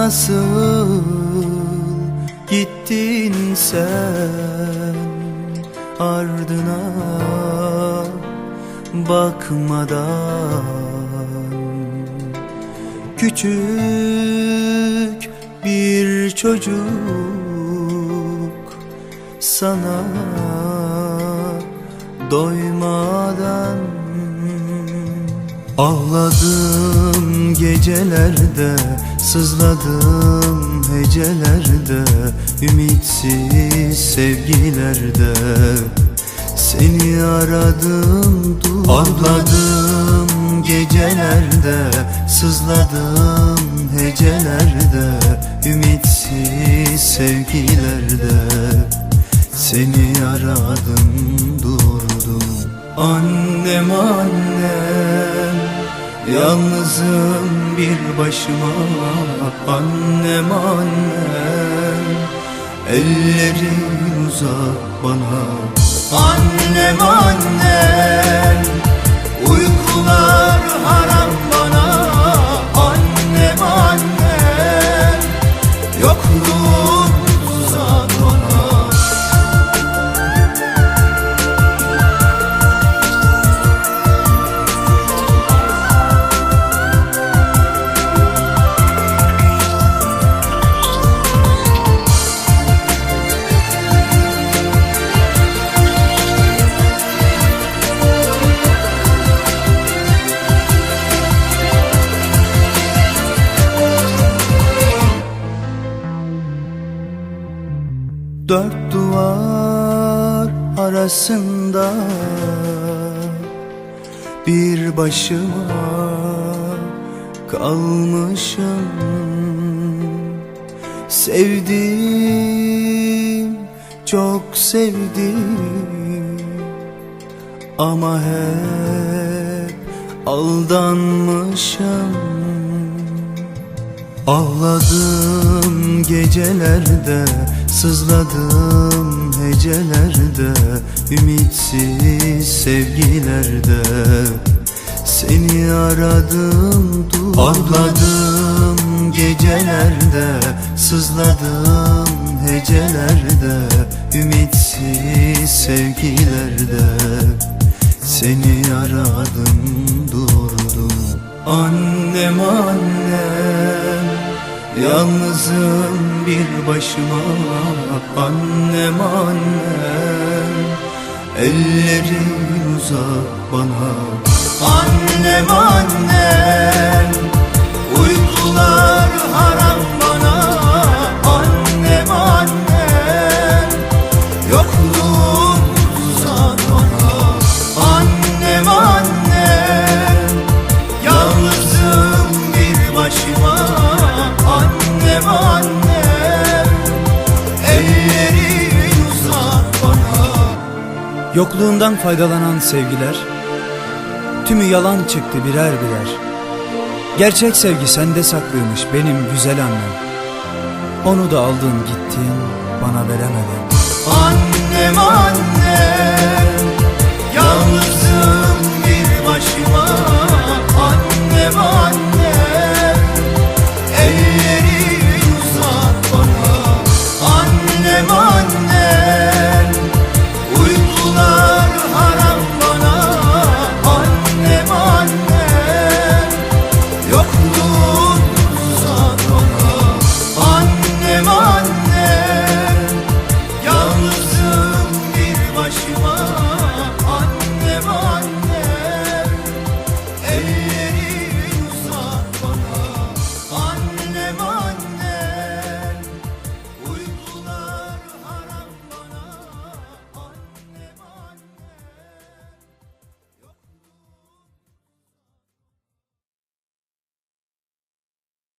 Nasıl gittin sen? Ardına bakmadan Küçük bir çocuk sana doymadan Ağladım gecelerde Sızladım hecelerde Ümitsiz sevgilerde. Seni aradım dur Ağladım gecelerde Sızladım hecelerde Yalnızım bir başıma Annem annem. Ellerin uzak bana. Annem annem Uykular haram bana. Annem annem Yokluğun Dört duvar arasında Bir başıma kalmışım. Sevdim, çok sevdim. Ama hep aldanmışım Ağladım gecelerde Sızladım hecelerde Ümitsiz sevgilerde. Seni aradım dur Ağladım gecelerde Sızladım hecelerde Ümitsiz sevgilerde. Seni aradım durdum Annem annem Yalnızım bir başıma Annem annem. Ellerin uzak bana. Annem annem Yokluğundan faydalanan sevgiler Tümü yalan çıktı birer birer. Gerçek sevgi sende saklıymış benim güzel annem. Onu da aldın gittin bana veremedin. Annem annem Yalnız